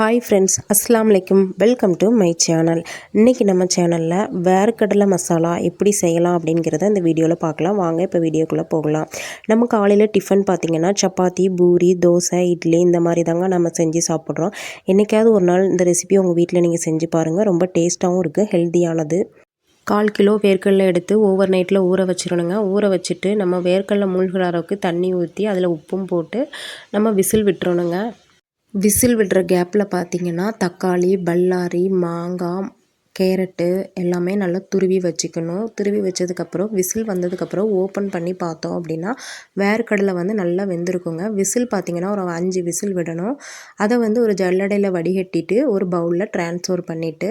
Hi friends அஸ்லாம் அலைக்கும் welcome to my channel இன்றைக்கி நம்ம சேனலில் வேர்க்கடலை மசாலா எப்படி செய்யலாம் அப்படிங்கிறத இந்த வீடியோவில் பார்க்கலாம். வாங்க இப்போ வீடியோக்குள்ளே போகலாம். நம்ம காலையில் டிஃபன் பார்த்திங்கன்னா சப்பாத்தி பூரி தோசை இட்லி இந்த மாதிரி தாங்க நம்ம செஞ்சு சாப்பிட்றோம். என்றைக்காவது ஒரு நாள் இந்த ரெசிபி உங்கள் வீட்டில் நீங்கள் செஞ்சு பாருங்கள் ரொம்ப டேஸ்ட்டாகவும் இருக்குது ஹெல்த்தியானது கால் கிலோ வேர்க்கடலை எடுத்து ஓவர் நைட்டில் ஊற வச்சிடணுங்க. ஊற வச்சுட்டு நம்ம வேர்க்கடலை மூழ்கிற அளவுக்கு தண்ணி ஊற்றி அதில் உப்பும் போட்டு நம்ம விசில் விட்டுறணுங்க. விசில் விடுற கேப்பில் பார்த்தீங்கன்னா தக்காளி பல்லாரி மாங்காய் கேரட்டு எல்லாமே நல்லா துருவி வச்சுக்கணும். துருவி வச்சதுக்கப்புறம் விசில் வந்ததுக்கப்புறம் ஓப்பன் பண்ணி பார்த்தோம் அப்படின்னா வேர்க்கடலை வந்து நல்லா வெந்திருக்குங்க. விசில் பார்த்திங்கன்னா ஒரு அஞ்சு விசில் விடணும். அதை வந்து ஒரு ஜல்லடையில் வடிகட்டிட்டு ஒரு பவுலில் ட்ரான்ஸ்ஃபர் பண்ணிவிட்டு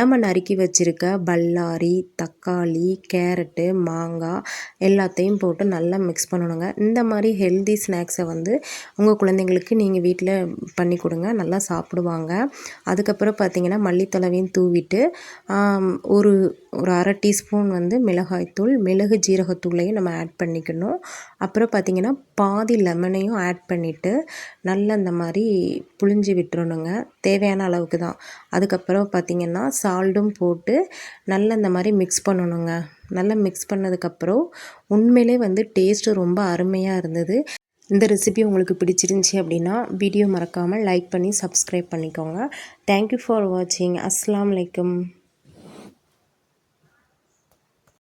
நம்ம நறுக்கி வச்சுருக்க பல்லாரி தக்காளி கேரட்டு மாங்காய் எல்லாத்தையும் போட்டு நல்லா மிக்ஸ் பண்ணணுங்க. இந்த மாதிரி ஹெல்தி ஸ்நாக்ஸை வந்து உங்கள் குழந்தைங்களுக்கு நீங்கள் வீட்டில் பண்ணி கொடுங்க. நல்லா சாப்பிடுவாங்க. அதுக்கப்புறம் பார்த்திங்கன்னா மல்லித்தலவையும் தூவிட்டு ஒரு ஒரு அரை டீஸ்பூன் வந்து மிளகாய்த்தூள் மிளகு ஜீரகத்தூளையும் நம்ம ஆட் பண்ணிக்கணும். அப்புறம் பார்த்திங்கன்னா பாதி லெமனையும் ஆட் பண்ணிவிட்டு நல்லா இந்த மாதிரி புழிஞ்சு விட்டுறணுங்க. தேவையான அளவுக்கு தான். அதுக்கப்புறம் பார்த்திங்கன்னா சால்ட்டும் போட்டு நல்லா இந்த மாதிரி மிக்ஸ் பண்ணணுங்க. நல்லா மிக்ஸ் பண்ணதுக்கப்புறம் உண்மையிலே வந்து டேஸ்ட்டு ரொம்ப அருமையாக இருந்தது. இந்த ரெசிபி உங்களுக்கு பிடிச்சிருந்துச்சி அப்படின்னா வீடியோ மறக்காமல் லைக் பண்ணி சப்ஸ்கிரைப் பண்ணிக்கோங்க. தேங்க்யூ ஃபார் வாட்சிங் அஸ்லாம் வலைக்கம்